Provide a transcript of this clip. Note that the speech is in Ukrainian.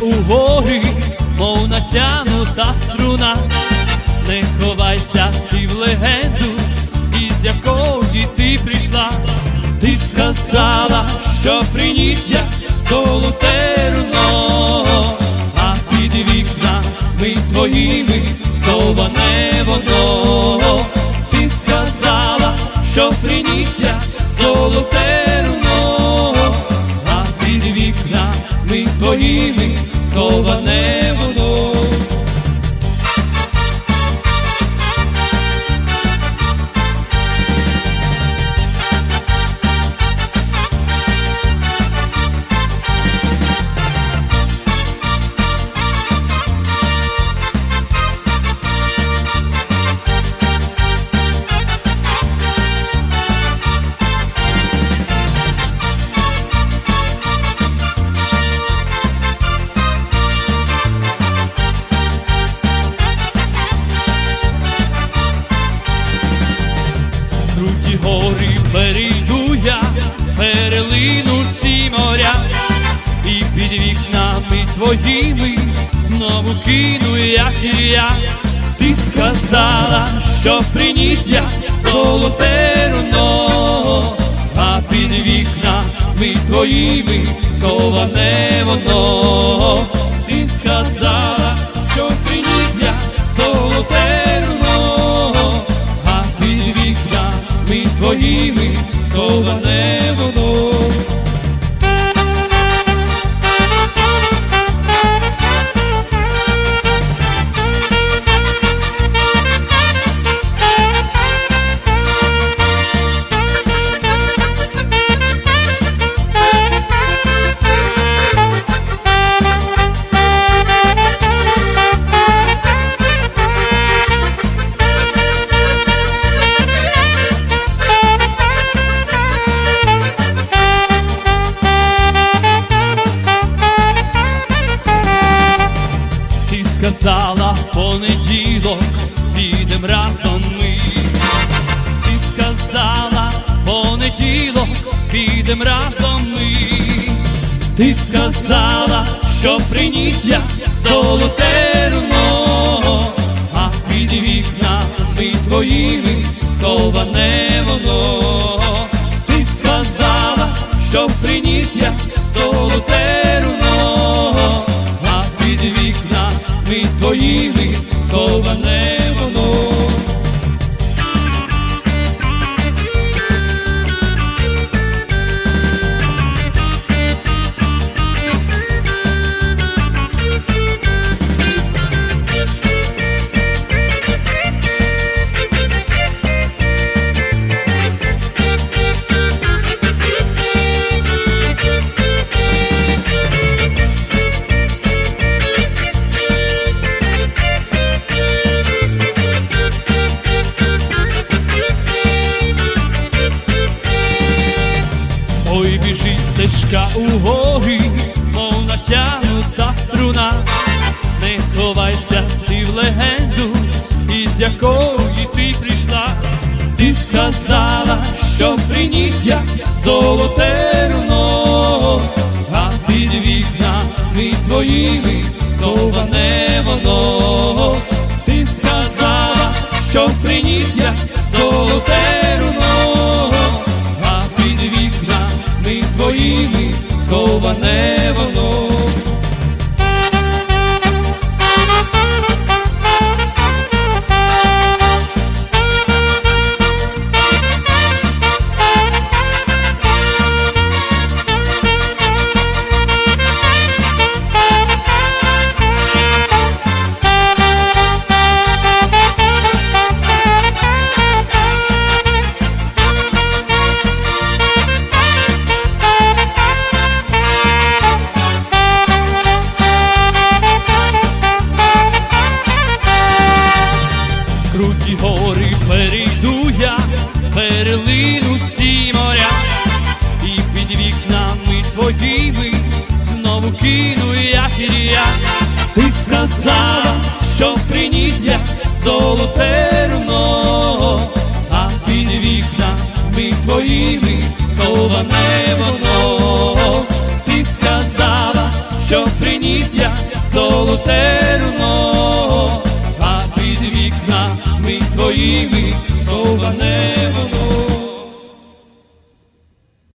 у гори, мов натянута струна, не ховайся ти в легенду, із якої ти прийшла, ти сказала, що приніс я золоте руно, а під вікнами твоїми вікнами твоїми знову кину, як і я. Ти сказала, що приніс я золоте руно, а під вікнами твоїми сховане воно. Ти сказала, що приніс я золоте руно, а під вікнами твоїми сховане сказала понеділок, підем разом ми. Ти сказала понеділок, підем разом ми. Ти сказала, що приніс я золоте руно, а під вікнами твоїми сховане воно. Ти сказала, що приніс я золоте вікнами ховайся ти в легенду, із якої ти прийшла, ти сказала, що приніс я золоте руно, а під вікнами твоїми сховане воно, ти сказала, що приніс я золоте руно, а під вікнами твоїми сховане воно. Перелину всі моря, і під вікнами твоїми знову кину я я. Ти сказала, що приніс я золоте руно, а під вікнами твоїми сховане воно. Ти сказала, що приніс я золоте руно, а під вікнами твоїми знову небо